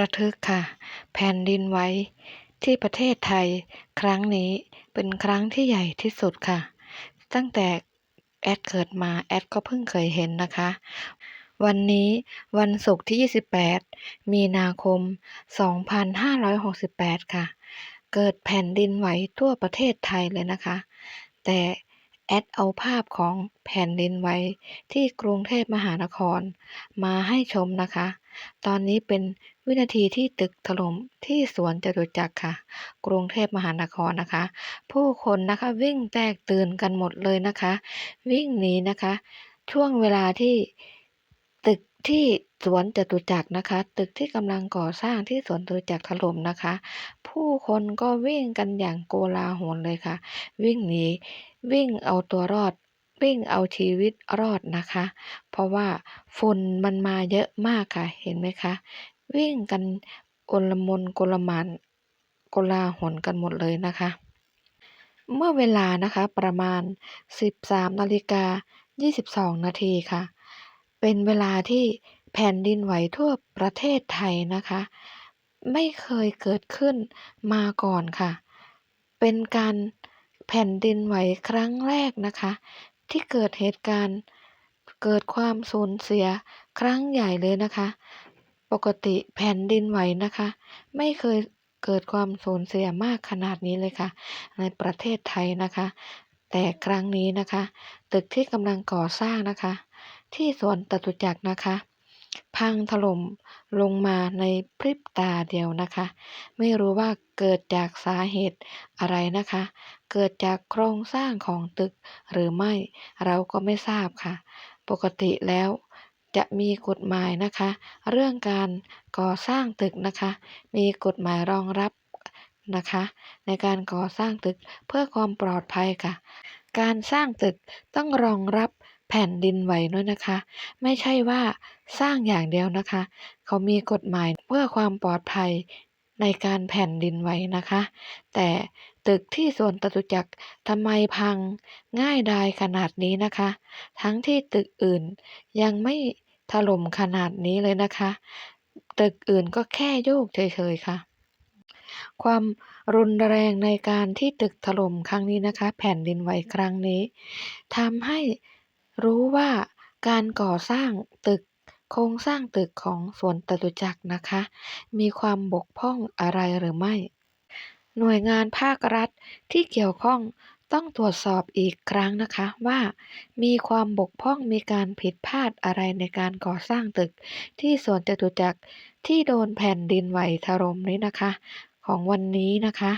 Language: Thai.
ระทึกค่ะ แผ่นดินไหวที่ประเทศไทยครั้งนี้เป็นครั้งที่ใหญ่ที่สุดค่ะ ตั้งแต่แอดเกิดมาแอดก็เพิ่งเคยเห็นนะคะ วันนี้วันศุกร์ที่ 28 มีนาคม 2568 ค่ะ เกิดแผ่นดินไหวทั่วประเทศไทยเลยนะคะ แต่แอดเอาภาพของแผ่นดินไหวที่กรุงเทพมหานครมาให้ชมนะคะ ตอนนี้เป็นวินาทีที่ตึกถล่มที่สวนจตุจักรค่ะ กรุงเทพมหานครนะคะ ผู้คนนะคะวิ่งแตกตื่นกันหมดเลยนะคะ วิ่งหนีนะคะ ช่วงเวลาที่ตึกที่สวนจตุจักรนะคะ ตึกที่กำลังก่อสร้างที่สวนจตุจักรถล่มนะคะ ผู้คนก็วิ่งกันอย่างโกลาหลเลยค่ะ วิ่งหนีวิ่งเอาตัวรอด วิ่งเอาชีวิตรอดนะคะ เพราะว่าฝุ่นมันมาเยอะมากค่ะ เห็นไหมคะ วิ่งกันโอลมนโกลมานโกลาหลกันหมดเลยนะคะ เมื่อเวลานะคะประมาณ 13นาฬิกา22 นาทีค่ะ เป็นเวลาที่แผ่นดินไหวทั่วประเทศไทยนะคะ ไม่เคยเกิดขึ้นมาก่อนค่ะ เป็นการแผ่นดินไหวครั้งแรกนะคะ ที่เกิดเหตุการณ์ เกิดความสูญเสียครั้งใหญ่เลยนะคะ ปกติแผ่นดินไหวนะคะ ไม่เคยเกิดความสูญเสียมากขนาดนี้เลยค่ะ ในประเทศไทยนะคะ แต่ครั้งนี้นะคะ ตึกที่กำลังก่อสร้างนะคะ ที่สวนจตุจักรนะคะ พังถล่มลงมาในพริบตาเดียวนะคะ ไม่รู้ว่าเกิดจากสาเหตุอะไรนะคะ เกิดจากโครงสร้างของตึกหรือไม่เราก็ไม่ทราบค่ะ ปกติแล้วจะมีกฎหมายนะคะ เรื่องการก่อสร้างตึกนะคะ มีกฎหมายรองรับนะคะ ในการก่อสร้างตึกเพื่อความปลอดภัยค่ะ การสร้างตึกต้องรองรับ แผ่นดินไหวด้วยนะคะ ไม่ใช่ว่าสร้างอย่างเดียวนะคะ เขามีกฎหมายเพื่อความปลอดภัยในการแผ่นดินไหวนะคะ แต่ตึกที่สวนจตุจักรทำไมพังง่ายดายขนาดนี้นะคะ ทั้งที่ตึกอื่นยังไม่ถล่มขนาดนี้เลยนะคะ ตึกอื่นก็แค่โยกเฉยๆค่ะ ความรุนแรงในการที่ตึกถล่มครั้งนี้นะคะ แผ่นดินไหวครั้งนี้ทำให้ รู้ว่าการก่อสร้างตึก โครงสร้างตึกของสวนจตุจักรนะคะ มีความบกพร่องอะไรหรือไม่ หน่วยงานภาครัฐที่เกี่ยวข้องต้องตรวจสอบอีกครั้งนะคะว่า มีความบกพร่องมีการผิดพลาดอะไรในการก่อสร้างตึก ที่สวนจตุจักรที่โดนแผ่นดินไหวถล่มนี้นะคะ ของวันนี้นะคะ